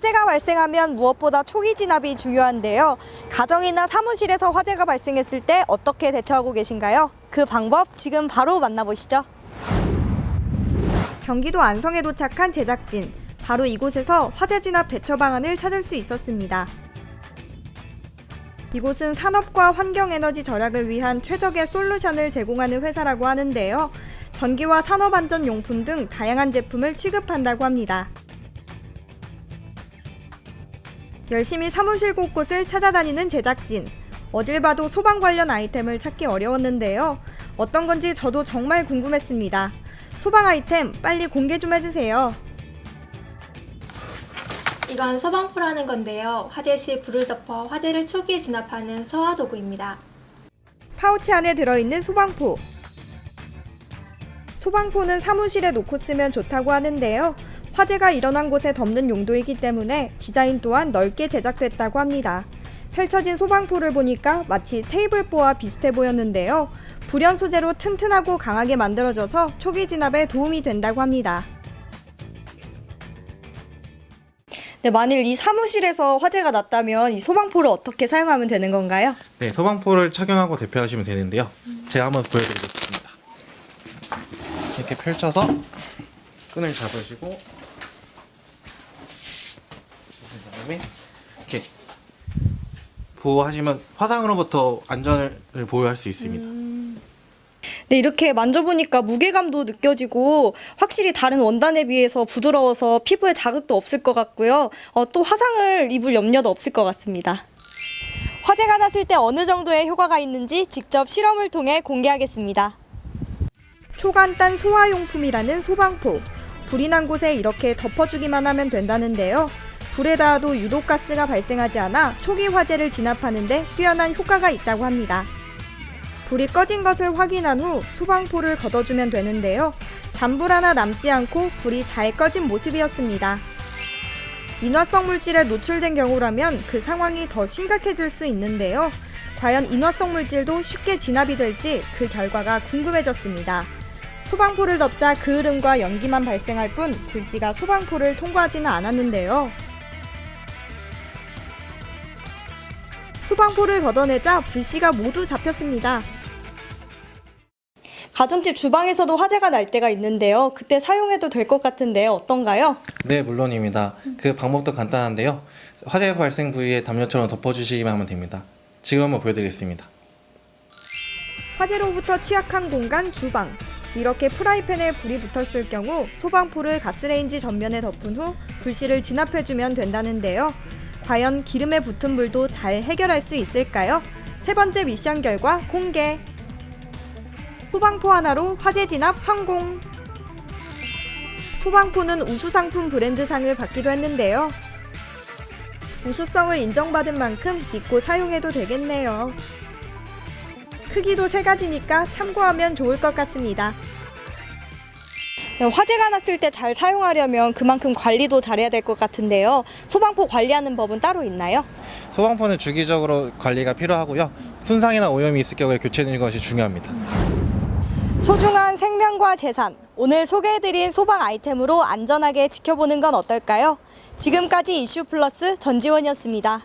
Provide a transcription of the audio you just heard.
화재가 발생하면 무엇보다 초기 진압이 중요한데요. 가정이나 사무실에서 화재가 발생했을 때 어떻게 대처하고 계신가요? 그 방법 지금 바로 만나보시죠. 경기도 안성에 도착한 제작진. 바로 이곳에서 화재 진압 대처 방안을 찾을 수 있었습니다. 이곳은 산업과 환경 에너지 절약을 위한 최적의 솔루션을 제공하는 회사라고 하는데요. 전기와 산업 안전 용품 등 다양한 제품을 취급한다고 합니다. 열심히 사무실 곳곳을 찾아다니는 제작진. 어딜 봐도 소방 관련 아이템을 찾기 어려웠는데요. 어떤 건지 저도 정말 궁금했습니다. 소방 아이템 빨리 공개 좀 해주세요. 이건 소방포라는 건데요. 화재 시 불을 덮어 화재를 초기에 진압하는 소화 도구입니다. 파우치 안에 들어있는 소방포. 소방포는 사무실에 놓고 쓰면 좋다고 하는데요. 화재가 일어난 곳에 덮는 용도이기 때문에 디자인 또한 넓게 제작됐다고 합니다. 펼쳐진 소방포를 보니까 마치 테이블보와 비슷해 보였는데요. 불연 소재로 튼튼하고 강하게 만들어져서 초기 진압에 도움이 된다고 합니다. 네, 만일 이 사무실에서 화재가 났다면 이 소방포를 어떻게 사용하면 되는 건가요? 네, 소방포를 착용하고 대표하시면 되는데요. 제가 한번 보여드리겠습니다. 이렇게 펼쳐서 끈을 잡으시고 그 다음에 이렇게 보호하시면 화상으로부터 안전을 보호할 수 있습니다. 네, 이렇게 만져보니까 무게감도 느껴지고 확실히 다른 원단에 비해서 부드러워서 피부에 자극도 없을 것 같고요. 어, 또 화상을 입을 염려도 없을 것 같습니다. 화재가 났을 때 어느 정도의 효과가 있는지 직접 실험을 통해 공개하겠습니다. 초간단 소화용품이라는 소방포. 불이 난 곳에 이렇게 덮어주기만 하면 된다는데요. 불에 닿아도 유독 가스가 발생하지 않아 초기 화재를 진압하는데 뛰어난 효과가 있다고 합니다. 불이 꺼진 것을 확인한 후 소방포를 걷어주면 되는데요. 잔불 하나 남지 않고 불이 잘 꺼진 모습이었습니다. 인화성 물질에 노출된 경우라면 그 상황이 더 심각해질 수 있는데요. 과연 인화성 물질도 쉽게 진압이 될지 그 결과가 궁금해졌습니다. 소방포를 덮자 그 흐름과 연기만 발생할 뿐 불씨가 소방포를 통과하지는 않았는데요. 소방포를 걷어내자 불씨가 모두 잡혔습니다. 가정집 주방에서도 화재가 날 때가 있는데요. 그때 사용해도 될 것 같은데 어떤가요? 네, 물론입니다. 그 방법도 간단한데요. 화재 발생 부위에 담요처럼 덮어주시기만 하면 됩니다. 지금 한번 보여드리겠습니다. 화재로부터 취약한 공간 주방. 이렇게 프라이팬에 불이 붙었을 경우 소방포를 가스레인지 전면에 덮은 후 불씨를 진압해주면 된다는데요. 과연 기름에 붙은 불도 잘 해결할 수 있을까요? 세 번째 미션 결과 공개. 소방포 하나로 화재 진압 성공. 소방포는 우수상품 브랜드상을 받기도 했는데요. 우수성을 인정받은 만큼 믿고 사용해도 되겠네요. 크기도 세 가지니까 참고하면 좋을 것 같습니다. 네, 화재가 났을 때 잘 사용하려면 그만큼 관리도 잘해야 될 것 같은데요. 소방포 관리하는 법은 따로 있나요? 소방포는 주기적으로 관리가 필요하고요. 손상이나 오염이 있을 경우에 교체해주는 것이 중요합니다. 소중한 생명과 재산. 오늘 소개해드린 소방 아이템으로 안전하게 지켜보는 건 어떨까요? 지금까지 이슈 플러스 전지원이었습니다.